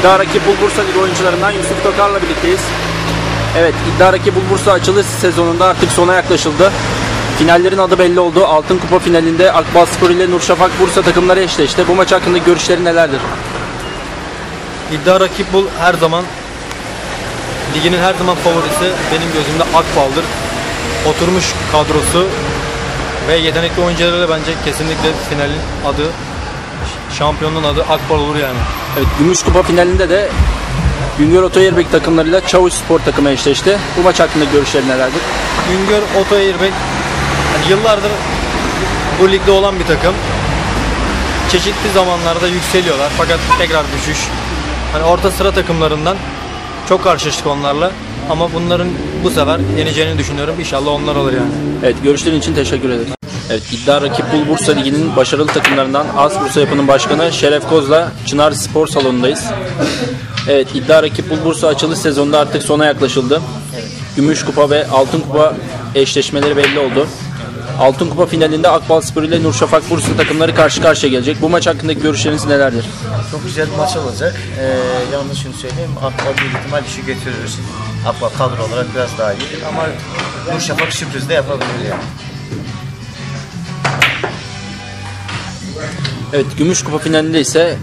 İddia rakip Bursa Ligi oyuncularından Yusuf Tokar'la birlikteyiz. Evet, iddia rakip Bursa açılış sezonunda artık sona yaklaşıldı. Finallerin adı belli oldu. Altın Kupa finalinde Akbalspor ile Nurşafak Bursa takımları eşleşti. Bu maç hakkında görüşlerin nelerdir? İddia rakip bul her zaman liginin her zaman favorisi benim gözümde Akbal'dır. Oturmuş kadrosu ve yetenekli oyuncularıyla bence kesinlikle finalin adı şampiyonluğun adı Akbal olur yani. Evet, Gümüş Kupa finalinde de Güngör Otoyerbek takımlarıyla Çavuş Spor takımı eşleşti. Bu maç hakkında görüşlerin nelerdir? Güngör Oto Airbag yani yıllardır bu ligde olan bir takım. Çeşitli zamanlarda yükseliyorlar fakat tekrar düşüş. Hani orta sıra takımlarından çok karşılaştık onlarla. Ama bunların bu sefer yeneceğini düşünüyorum. İnşallah onlar olur yani. Evet, görüşlerin için teşekkür ederim. Evet, iddia rakip Bul Bursa Ligi'nin başarılı takımlarından As Bursa Yapı'nın başkanı Şeref Koz'la Çınar Spor Salonu'ndayız. Evet, iddia rakip Bul Bursa açılış sezonunda artık sona yaklaşıldı. Gümüş Kupa ve Altın Kupa eşleşmeleri belli oldu. Altın Kupa finalinde Akbal Spor ile Nurşafak Bursa takımları karşı karşıya gelecek. Bu maç hakkındaki görüşleriniz nelerdir? Çok güzel bir maç olacak. Ee, yalnız şunu söyleyeyim, Akbal büyük ihtimal işi götürür. Akbal kadro olarak biraz daha iyi. Ama Nurşafak sürpriz de yapabilir yani. Evet, Gümüş Kupa finalinde ise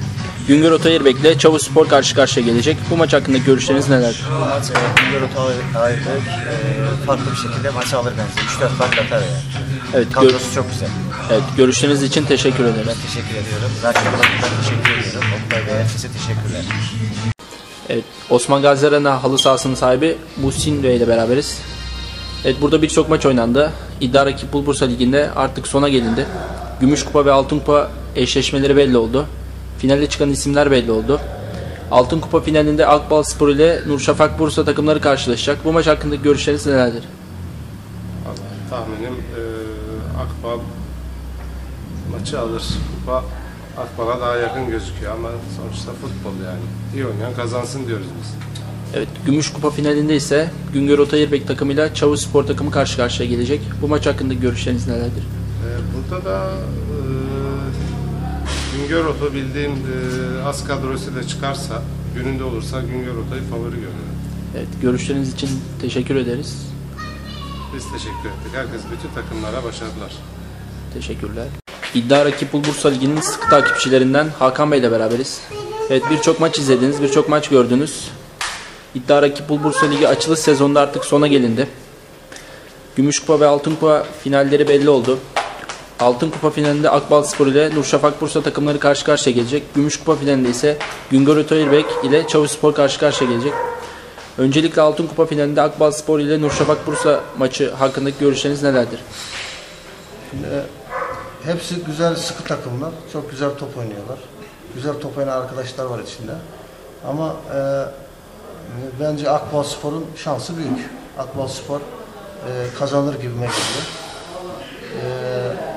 Güngör Otoyerbek ile Çavuş Spor karşı karşıya gelecek. Bu maç hakkındaki görüşleriniz nelerdir? Bu maç e, Güngör Otoy'da e, farklı bir şekilde maçı alır bence. 3-4 fark atar yani. Evet, Kadrosu çok güzel. evet görüşleriniz için teşekkür ederim. Ben teşekkür ediyorum. Rakibime de teşekkür ediyorum. Oktay Bey, herkese teşekkürler. Evet, Osman Gazi Arena halı sahasının sahibi Muhsin Bey ile beraberiz. Evet, burada birçok maç oynandı. İddia rakip Bursa Ligi'nde artık sona gelindi. Gümüş Kupa ve Altın Kupa eşleşmeleri belli oldu. Finale çıkan isimler belli oldu. Altın Kupa finalinde Akbal Spor ile Nurşafak Bursa takımları karşılaşacak. Bu maç hakkındaki görüşleriniz nelerdir? Tahminim e, Akbal maçı alır. Kupa Akbal'a daha yakın gözüküyor ama sonuçta futbol yani. İyi oynayan kazansın diyoruz biz. Evet, Gümüş Kupa finalinde ise Güngör Otoyerbek takımıyla Çavuş Spor takımı karşı karşıya gelecek. Bu maç hakkındaki görüşleriniz nelerdir? E, burada da e, Güngör Oto bildiğim e, az kadrosuyla çıkarsa, gününde olursa Güngör Oto'yu favori görüyorum. Evet, görüşleriniz için teşekkür ederiz. Biz teşekkür ettik. Herkes bütün takımlara başarılar. Teşekkürler. İddia rakip Bursa Ligi'nin sıkı takipçilerinden Hakan Bey ile beraberiz. Evet birçok maç izlediniz, birçok maç gördünüz. İddia rakip Bursa Ligi açılış sezonunda artık sona gelindi. Gümüş Kupa ve Altın Kupa finalleri belli oldu. Altın Kupa finalinde Akbal Spor ile Nurşafak Bursa takımları karşı karşıya gelecek. Gümüş Kupa finalinde ise Güngör Ötoyerbek ile Çavuş Spor karşı karşıya gelecek. Öncelikle Altın Kupa finalinde Akbal Spor ile Nurşafak Bursa maçı hakkındaki görüşleriniz nelerdir? Hepsi güzel sıkı takımlar. Çok güzel top oynuyorlar. Güzel top oynayan arkadaşlar var içinde. Ama e, bence Akbal Spor'un şansı büyük. Akbal Spor e, kazanır gibime geliyor. E,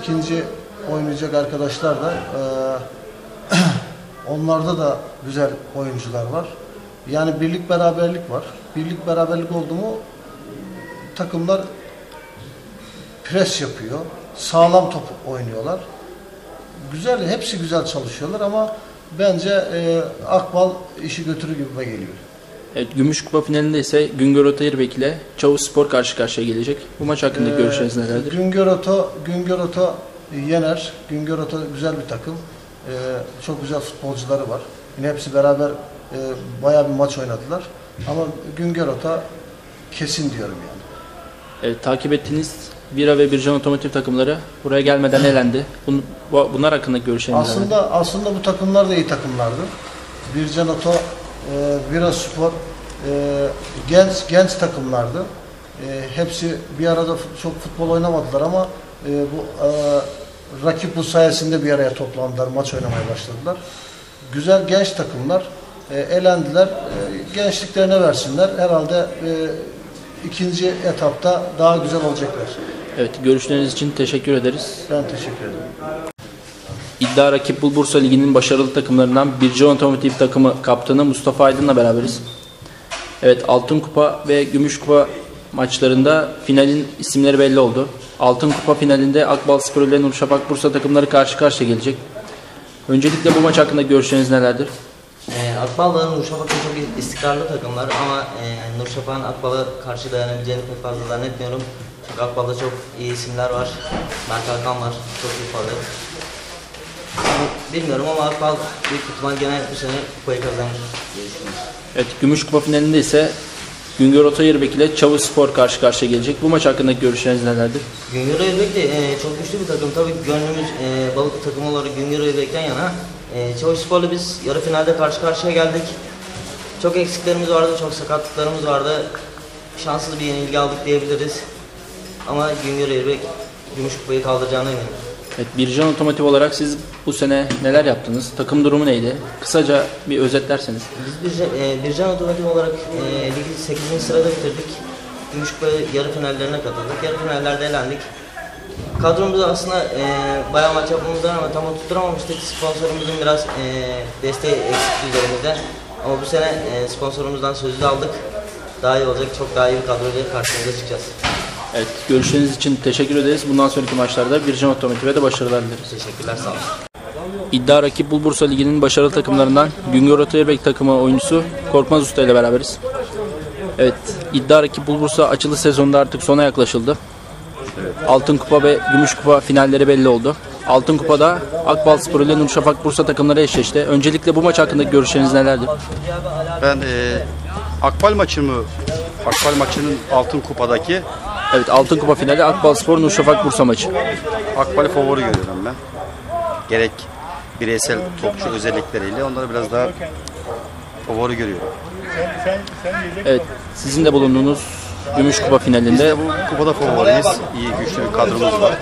ikinci oynayacak arkadaşlar da e, onlarda da güzel oyuncular var. Yani birlik beraberlik var. Birlik beraberlik oldu mu takımlar pres yapıyor. Sağlam top oynuyorlar. Güzel, hepsi güzel çalışıyorlar ama bence e, Akbal işi götürür gibime geliyor. Evet, Gümüş Kupa finalinde ise Güngör Otoyerbek ile Çavuş Spor karşı karşıya gelecek. Bu maç hakkındaki görüşleriniz nelerdir? Güngör Oto, Güngör Oto yener. Güngör Oto güzel bir takım. E, çok güzel futbolcuları var. Yine hepsi beraber e, bayağı bir maç oynadılar. Ama Güngör Oto kesin diyorum yani. Evet, takip ettiğiniz Vira ve Bircan Otomotiv takımları buraya gelmeden elendi. Bun, bu- bunlar hakkındaki görüşleriniz nelerdir? Aslında aslında bu takımlar da iyi takımlardı. Bircan Oto, e, Vira Spor e, genç genç takımlardı. E, hepsi bir arada çok futbol oynamadılar ama e, bu e, rakip bu sayesinde bir araya toplandılar, maç oynamaya başladılar. Güzel genç takımlar e, elendiler. E, gençliklerine versinler. Herhalde e, ikinci etapta daha güzel olacaklar. Evet, görüşleriniz için teşekkür ederiz. Ben teşekkür ederim. İddia rakip Bul Bursa Ligi'nin başarılı takımlarından Bircan Otomotiv takımı kaptanı Mustafa Aydın'la beraberiz. Evet, Altın Kupa ve Gümüş Kupa maçlarında finalin isimleri belli oldu. Altın Kupa finalinde Akbal Spor ile Nurşafak Bursa takımları karşı karşıya gelecek. Öncelikle bu maç hakkında görüşleriniz nelerdir? Ee, Akbal'la Nurşafak'ın çok istikrarlı takımlar ama e, Nurşafak'ın Akbal'a karşı dayanabileceğini pek fazla zannetmiyorum. Çünkü Akbal'da çok iyi isimler var. Mert Hakan var, çok iyi forvet. Bilmiyorum ama Akbal büyük ihtimal gene bu sene kupayı kazanır diye düşünüyorum. Evet, Gümüş Kupa finalinde ise Güngör Otoyırbek ile Çavuş Spor karşı karşıya gelecek. Bu maç hakkındaki görüşleriniz nelerdir? Güngör Özbek de e, çok güçlü bir takım. Tabii gönlümüz e, balık takım olarak Güngör Özbek'ten yana. E, Çavuş Spor'la biz yarı finalde karşı karşıya geldik. Çok eksiklerimiz vardı, çok sakatlıklarımız vardı. Şanssız bir yenilgi aldık diyebiliriz. Ama Güngör Özbek gümüş kupayı kaldıracağına eminim. Evet, Bircan Otomotiv olarak siz bu sene neler yaptınız? Takım durumu neydi? Kısaca bir özetlerseniz. Biz Bircan, e, Otomotiv olarak e, ligi 8. sırada bitirdik. Gümüş kupa yarı finallerine katıldık. Yarı finallerde elendik. Kadromuzda aslında e, bayağı maç yapmamızdan ama tam oturtamamıştık. Sponsorumuzun biraz e, desteği eksikti üzerimizde. Ama bu sene e, sponsorumuzdan sözü aldık. Daha iyi olacak, çok daha iyi bir kadroyla karşınıza çıkacağız. Evet, görüşleriniz için teşekkür ederiz. Bundan sonraki maçlarda Bircan Otomotiv'e de başarılar dileriz. Teşekkürler, sağ olun. İddia rakip Bulbursa Ligi'nin başarılı takımlarından Güngör Otoyırbek takımı oyuncusu Korkmaz Usta ile beraberiz. Evet, iddia rakip Bulbursa açılı sezonda artık sona yaklaşıldı. Altın Kupa ve Gümüş Kupa finalleri belli oldu. Altın Kupa'da Akbal Spor ile Nurşafak Bursa takımları eşleşti. Öncelikle bu maç hakkındaki görüşleriniz nelerdir? Ben e, Akbal maçı mı? Akbal maçının altın kupadaki Evet, Altın Kupa finali Akbal Spor Nurşafak Bursa maçı. Akbal'i favori görüyorum ben. Gerek bireysel topçu özellikleriyle onları biraz daha favori görüyorum. Evet, sizin de bulunduğunuz Gümüş Kupa Biz finalinde de bu kupada favoriyiz. İyi güçlü bir kadromuz var.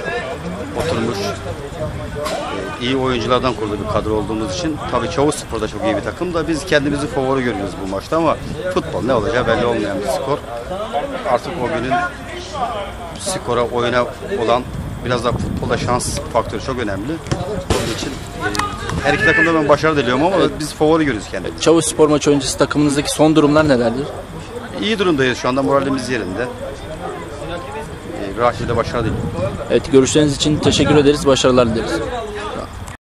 Oturmuş e, iyi oyunculardan kurulu bir kadro olduğumuz için tabii Çavuş Spor da çok iyi bir takım da biz kendimizi favori görüyoruz bu maçta ama futbol ne olacağı belli olmayan bir skor. Artık o günün skora oyuna olan biraz da futbolda şans faktörü çok önemli. Onun için e, her iki takımda ben başarı diliyorum ama biz favori görüyoruz kendimizi. Çavuş Spor maçı öncesi takımınızdaki son durumlar nelerdir? İyi durumdayız şu anda moralimiz yerinde. E, rakibe başarı diliyorum. Evet, görüşleriniz için teşekkür ederiz. Başarılar dileriz.